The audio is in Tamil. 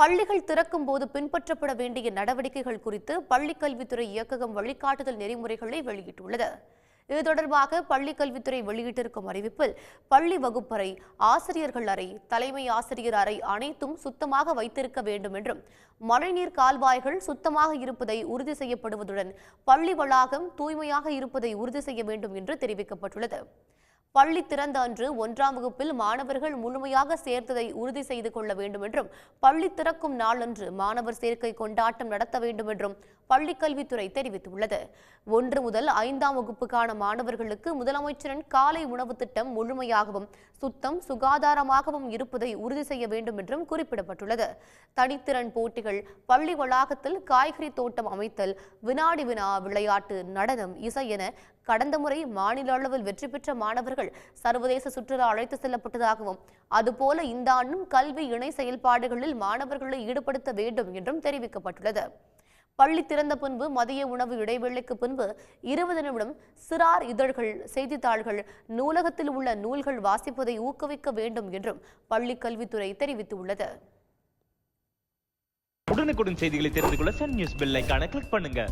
பள்ளிகள் திறக்கும் போது பின்பற்றப்பட வேண்டிய நடவடிக்கைகள் குறித்து பள்ளிக் கல்வித்துறை இயக்ககம் வழிகாட்டுதல் நெறிமுறைகளை வெளியிட்டுள்ளது. இது தொடர்பாக பள்ளிக் கல்வித்துறை வெளியிட்டிருக்கும் அறிவிப்பில் பள்ளி வகுப்பறை ஆசிரியர்கள் அறை தலைமை ஆசிரியர் அறை அனைத்தும் சுத்தமாக வைத்திருக்க வேண்டும் என்றும் மழைநீர் கால்வாய்கள் சுத்தமாக இருப்பதை உறுதி செய்யப்படுவதுடன் பள்ளி வளாகம் தூய்மையாக இருப்பதை உறுதி செய்ய வேண்டும் என்று தெரிவிக்கப்பட்டுள்ளது. பள்ளி திறந்த அன்று ஒன்றாம் வகுப்பில் மாணவர்கள் முழுமையாக சேர்த்ததை உறுதி செய்து கொள்ள வேண்டும் என்றும் பள்ளி திறக்கும் நாளன்று மாணவர் சேர்க்கை கொண்டாட்டம் நடத்த வேண்டும் என்றும் பள்ளிக்கல்வித்துறை தெரிவித்துள்ளது. ஒன்று முதல் ஐந்தாம் வகுப்புக்கான மாணவர்களுக்கு முதலமைச்சரின் காலை உணவு திட்டம் முழுமையாகவும் சுத்தம் சுகாதாரமாகவும் இருப்பதை உறுதி செய்ய வேண்டும் என்றும் குறிப்பிடப்பட்டுள்ளது. தனித்திறன் போட்டிகள் பள்ளி வளாகத்தில் காய்கறி தோட்டம் அமைத்தல் வினாடி வினா விளையாட்டு நடனம் இசை என கடந்த முறை மாநில அளவில் வெற்றி பெற்ற மாணவர்கள் சர்வதேச சுற்றுலா அழைத்து செல்லப்பட்டதாகவும் அதுபோல இந்த ஆண்டும் கல்வி இணை செயல்பாடுகளில் மாணவர்களை ஈடுபடுத்த வேண்டும் என்றும் தெரிவிக்கப்பட்டுள்ளது. பள்ளி திறந்த பின்பு மதிய உணவு இடைவேளைக்கு பின்பு இருபது நிமிடம் சிறார் இதழ்கள் செய்தித்தாள்கள் நூலகத்தில் உள்ள நூல்கள் வாசிப்பதை ஊக்குவிக்க வேண்டும் என்றும் பள்ளிக் கல்வித்துறை தெரிவித்துள்ளது. உடனுக்குடன் செய்திகளை தெரிந்து கொள்ள சன் நியூஸ் பெல் ஐகானை கிளிக் பண்ணுங்க.